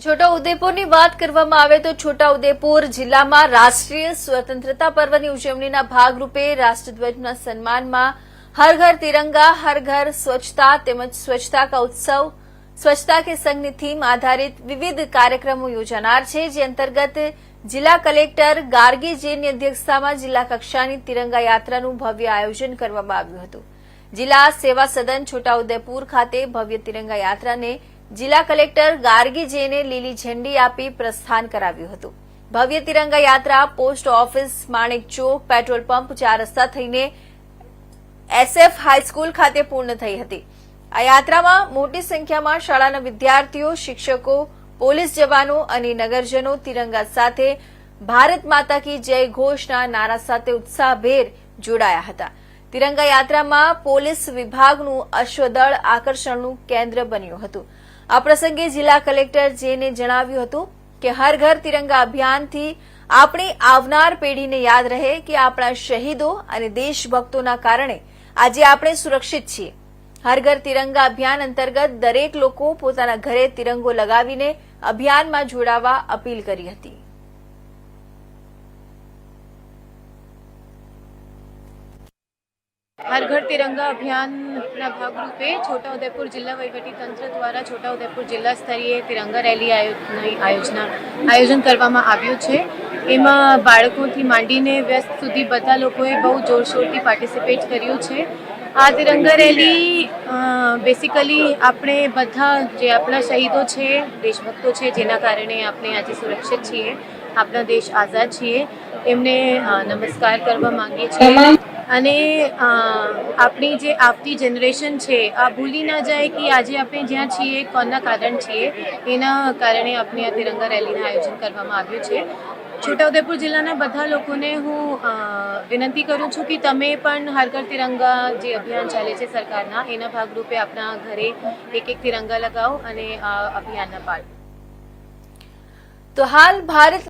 છોટા ઉદેપુરની વાત કરવામાં આવે તો છોટા ઉદેપુર જિલ્લામાં રાષ્ટ્રીય સ્વતંત્રતા પર્વની ઉજવણીના ભાગરૂપે રાષ્ટ્રધ્વજના સન્માનમાં હર ઘર તિરંગા, હર ઘર સ્વચ્છતા તેમજ સ્વચ્છતા કા ઉત્સવ, સ્વચ્છતા કે સંઘની થીમ આધારિત વિવિધ કાર્યક્રમો યોજાનાર છે, જે અંતર્ગત જિલ્લા કલેક્ટર ગાર્ગી જેની અધ્યક્ષતામાં જિલ્લા કક્ષાની તિરંગા યાત્રાનું ભવ્ય આયોજન કરવામાં આવ્યું હતું. જિલ્લા સેવા સદન છોટાઉદેપુર ખાતે ભવ્ય તિરંગા યાત્રાને જિલ્લા કલેક્ટર ગાર્ગીજીને લીલી ઝંડી આપી પ્રસ્થાન કરાવ્યું હતું. ભવ્ય તિરંગા યાત્રા, post office, Manek Chowk, petrol pump, ચાર રસ્તા થઈને એસએફ હાઈસ્કૂલ ખાતે પૂર્ણ થઈ હતી. આ યાત્રામાં મોટી સંખ્યામાં શાળાના વિદ્યાર્થીઓ, શિક્ષકો, પોલીસ જવાનો અને નગરજનો તિરંગા સાથે ભારત માતા કી જય ઘોષના નારા સાથે ઉત્સાહભેર જોડાયા હતા. તિરંગા યાત્રામાં પોલીસ વિભાગનું અશ્વદળ આકર્ષણનું કેન્દ્ર બન્યું હતું. આ પ્રસંગે જિલ્લા કલેક્ટર જેને જણાવ્યું હતું કે હર ઘર તિરંગા અભિયાનથી આપણી આવનાર પેઢીને યાદ રહે કે આપણા શહીદો અને દેશભક્તોના કારણે આજે આપણે સુરક્ષિત છીએ. હર ઘર તિરંગા અભિયાન અંતર્ગત દરેક લોકો પોતાના ઘરે તિરંગો લગાવીને અભિયાનમાં જોડાવા અપીલ કરી હતી. હર ઘર તિરંગા અભિયાનના ભાગરૂપે છોટાઉદેપુર જિલ્લા તંત્ર દ્વારા છોટાઉદેપુર જિલ્લા સ્તરીય તિરંગા રેલી આયોજના આયોજન કરવામાં આવ્યું છે એમાં બાળકોથી માંડીને વ્યસ્ત સુધી બધા લોકોએ બહુ જોરશોરથી પાર્ટિસિપેટ કર્યું છે. આ તિરંગા રેલી બેસિકલી આપણે બધા જે આપણા શહીદો છે, દેશભક્તો છે, જેના કારણે આપણે આજે સુરક્ષિત છીએ, આપણા દેશ આઝાદ છીએ, એમને નમસ્કાર કરવા માંગીએ છીએ. અને આપણી જે આવતી જનરેશન છે, આ ભૂલી ના જાય કે આજે આપણે જ્યાં છીએ, કોના કારણ છીએ, એના કારણે આપણે આ તિરંગા રેલીનું આયોજન કરવામાં આવ્યું છે. છોટાઉદેપુર જિલ્લાના બધા લોકોને હું વિનંતી કરું છું કે તમે પણ હર ઘર તિરંગા જે અભિયાન ચાલે છે સરકારના, એના ભાગરૂપે આપણા ઘરે એક એક તિરંગા લગાવો અને આ અભિયાનના પાર્ટ તો હાલ ભારત